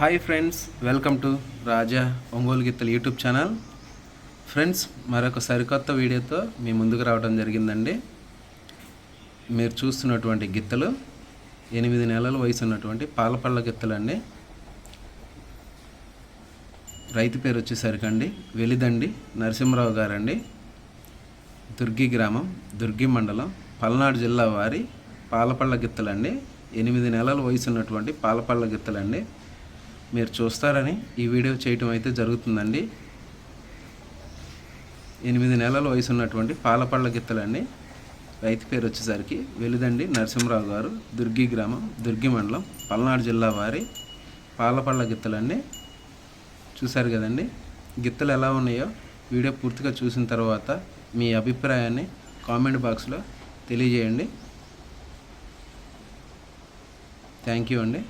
Hi friends welcome to Raja Ongole గిత్తలు YouTube channel. Friends మరొక సరికొత్త వీడియోతో మీ ముందుకు రావడం జరిగిందండి. మీరు చూస్తున్నటువంటి గిత్తలు ఎనిమిది నెలల వయసు ఉన్నటువంటి పాలపళ్ళ గిత్తలండి రైతు పేరు వచ్చేసరికి అండి వెలిదండి నరసింహరావు గారండి. దుర్గి గ్రామం దుర్గి మండలం పల్నాడు జిల్లా వారి పాలపళ్ళ గిత్తలండి ఎనిమిది నెలల వయసు ఉన్నటువంటి పాలపళ్ళ గిత్తలండి మీరు చూస్తారని ఈ వీడియో చేయటం అయితే జరుగుతుందండి. ఎనిమిది నెలల వయసు ఉన్నటువంటి పాలపళ్ళ గిత్తలండి. రైతు పేరు వచ్చేసరికి వెలిదండి నరసింహరావు గారు దుర్గి గ్రామం దుర్గి మండలం పల్నాడు జిల్లా వారి పాలపళ్ళ గిత్తలండి. చూశారు కదండి గిత్తలు ఎలా ఉన్నాయో వీడియో పూర్తిగా చూసిన తర్వాత మీ అభిప్రాయాన్ని కామెంట్ బాక్స్లో తెలియజేయండి. థ్యాంక్ యూ అండి.